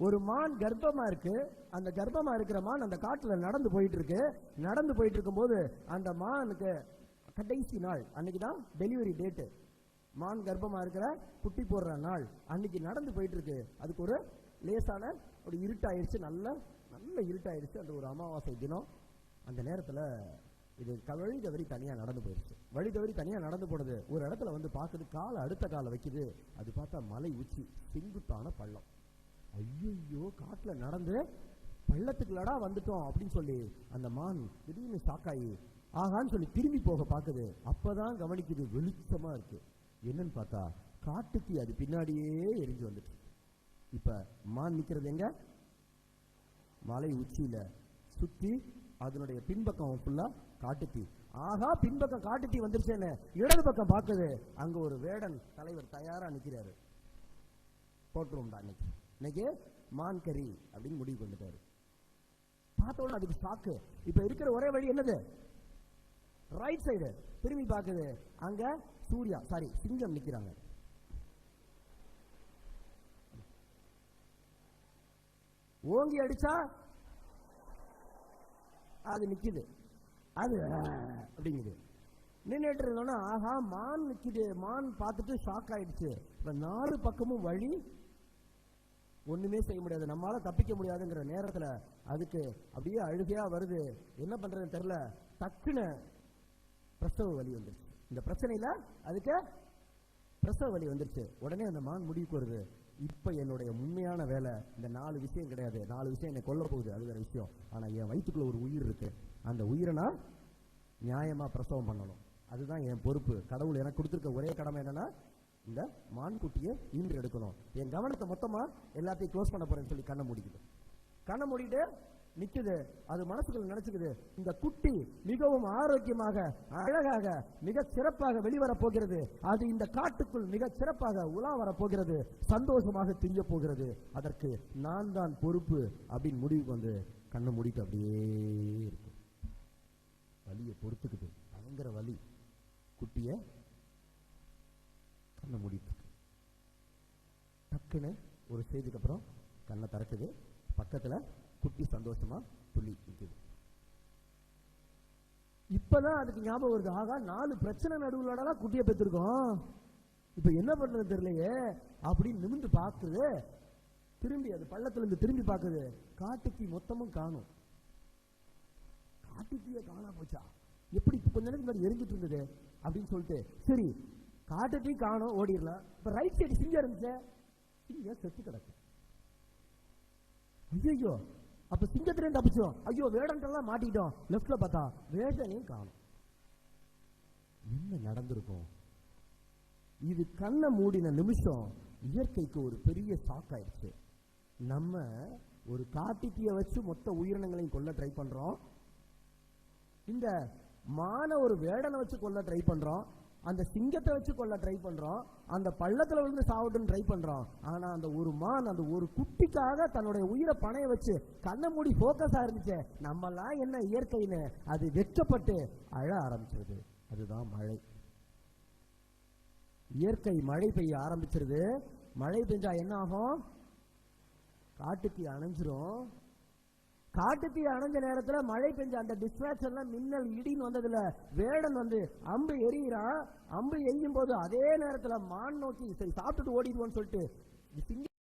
ஒரு மான் கர்ப்பமா இருக்கு அந்த கர்ப்பமா இருக்கிற மான் அந்த காட்டுல நடந்து போயிட்டு இருக்கு நடந்து போயிட்டு இருக்கும்போது அந்த மானுக்கு கடைசி நாள் அன்னைக்கு தான் டெலிவரி டேட்டு மான் கர்ப்பமா இருக்கிற குட்டி போடுற நாள் அன்னைக்கு நடந்து போயிட்டு இருக்கு அதுக்கு ஒரு லேசான ஒரு இருட்டாயிருச்சு நல்ல நல்ல இருட்டாயிருச்சு. அந்த ஒரு அமாவாசை தினம் அந்த நேரத்துல இது வழி தவறி தனியா நடந்து போயிருச்சு. வழி தவறி தனியா நடந்து போனது ஒரு இடத்துல வந்து பார்க்குது காலை அடுத்த காலை வைக்குது. அது பார்த்தா மலை உச்சி செங்குத்தான பள்ளம். ஐயோ காட்டுல நடந்து பள்ளத்துக்குள்ளடா வந்துட்டோம் அப்படின்னு சொல்லி அந்த மான் திடீர்னு ஸ்டாக்காயி ஆகான்னு சொல்லி திரும்பி போக பார்க்குது. அப்பதான் கவனிக்குது வெளிச்சமா இருக்கு. என்னன்னு பார்த்தா காட்டுக்கு அது பின்னாடியே எரிஞ்சு வந்துட்டு இப்ப மான் நிக்கிறது எங்க? மலை உச்சியில. சுத்தி அதனுடைய பின்பக்கம் ஃபுல்லாக காட்டுத்தி. ஆகா பின்பக்கம் காட்டுத்தி வந்துருச்சேன்னு இடது பக்கம் பார்க்குது. அங்க ஒரு வேடன் தலைவர் தயாரா நிக்கிறாரு. போட்டுருவோம்டா அன்னைக்கு. இன்னைக்கு மான் கறி அப்படின்னு முடிவு பண்ணிட்டாரு. பார்த்த உடனே அதுக்கு ஷாக்கு இப்ப இருக்கிற ஒரே வழி என்னது? ரைட் சைடு திரும்பி பார்க்குது. அங்க சூர்யா சாரி சிங்கம் நிக்கிறாங்க. ஓங்கி அடிச்சா அது நிக்குது. அது அப்படிங்குது. நின்றுட்டு இருந்தோன்னா ஆஹா மான் நிக்குது. மான் பார்த்துட்டு ஷாக் ஆயிடுச்சு. இப்ப நாலு பக்கமும் வழி ஒண்ணுமே செய்ய முடியாது. நம்மளால தப்பிக்க முடியாதுங்கிற நேரத்துல அதுக்கு அப்படியே அழுகையா வருது. என்ன பண்றதுன்னு தெரியல. டக்குன்னு பிரசவ வலி வந்துருச்சு. இந்த பிரச்சனையில அதுக்கு பிரசவ வலி வந்துருச்சு. உடனே அந்த மான் முடிவுக்கு வருது. இப்ப என்னுடைய உண்மையான வேலை. இந்த நாலு விஷயம் கிடையாது. நாலு விஷயம் என்னை கொல்ல போகுது. அது வேற விஷயம். ஆனா என் வயிற்றுக்குள்ள ஒரு உயிர் இருக்கு. அந்த உயிரை நான் நியாயமா பிரசவம் பண்ணணும். அதுதான் என் பொறுப்பு. கடவுள் எனக்கு கொடுத்துருக்க ஒரே கடமை என்னன்னா இந்த மான்குட்டியை ஈன்று எடுக்கணும். என் கவனத்தை மொத்தமா எல்லாத்தையும் க்ளோஸ் பண்ண போறேன்னு சொல்லி கண்ணை மூடிக்குது. கண்ணை மூடிட்டு நிக்குது. அது மனசுக்குள்ள நினைச்சுக்குது. இந்த குட்டி மிகவும் ஆரோக்கியமாக அழகாக மிக சிறப்பாக வெளிவர போகிறது. அது இந்த காட்டுக்குள் மிக சிறப்பாக உலா வர போகிறது. சந்தோஷமாக திங்க போகிறது. அதற்கு நான் தான் பொறுப்பு அப்படின்னு முடிவுக்கு வந்து கண்ணை மூடிட்டு அப்படியே இருக்கு வலியை பொறுத்துக்குது. பயங்கர வலி. குட்டியை கண்ணை மூடிட்டு இருக்கு. டக்குன்னு ஒரு ஸ்டேஜுக்கு அப்புறம் கண்ணை திறக்குது. பக்கத்துல குட்டி சந்தோஷமா துள்ளி நிற்குது இப்போதான் அதுக்கு ஞாபகம் வருது. ஆகா நாலு பிரச்சனை நடுவுலடா குட்டியை பெற்றிருக்கோம். இப்போ என்ன பண்றது தெரியலையே. அப்படின்னு நிமிந்து பார்க்குது. திரும்பி அது பள்ளத்துல இருந்து திரும்பி பார்க்குது. காட்டுக்கு மொத்தமும் காணும். காட்டுத்தீய காணா போச்சா? எப்படி கொஞ்ச நேரம் முன்னாடி எரிஞ்சிட்டு இருந்தது? அப்படின்னு சொல்லிட்டு சரி காட்டுக்கையும் காணும் ஓடிடலாம். இப்போ ரைட் சைடு சிங்கம் இருந்துச்சு. இங்க செத்து கிடக்கு. ஐயோ அப்ப சிங்கத்திலையும் தப்பிச்சோம் ஐயோ வேடங்கள்லாம் மாட்டிட்டோம் லெஃப்ட்ல பார்த்தா வேடனையும் காணும். என்ன நடந்திருக்கும்? இது கண்ணை மூடின நிமிஷம் இயற்கைக்கு ஒரு பெரிய ஷாக் ஆயிடுச்சு. நம்ம ஒரு காட்டுத்தீய வச்சு மொத்த உயிரினங்களையும் கொல்ல ட்ரை பண்றோம். இந்த மான ஒரு வேடனை வச்சு கொல்ல ட்ரை பண்றோம். அந்த சிங்கத்தை வச்சு கொள்ள ட்ரை பண்றோம். அந்த பள்ளத்துல விழுந்து சாவட்டுன்னு ட்ரை பண்றோம். ஆனா அந்த ஒரு மான் அந்த ஒரு குட்டிக்காக தன்னுடைய உயிரை பணைய வச்சு கண்ணை மூடி ஃபோக்கஸா இருந்துச்சு. நம்மலாம் என்ன இயற்கைன்னு? அது வெட்கப்பட்டு அழ ஆரம்பிச்சிருது. அதுதான் மழை. இயற்கை மழை பெய்ய ஆரம்பிச்சிருது. மழை பெஞ்சா என்ன ஆகும்? காட்டுக்கு அணைஞ்சிரும். காட்டுத்தீ அணைஞ்ச நேரத்துல மழை பெஞ்ச அந்த டிஸ்ட்ராக்ஷன்ல மின்னல் இடின்னு வந்ததுல வேடன் வந்து அம்பு எரியிறான். அம்பு எரியும் போது அதே நேரத்துல மான் நோக்கி சரி சாப்பிட்டுட்டு ஓடிடுவோன்னு சொல்லிட்டு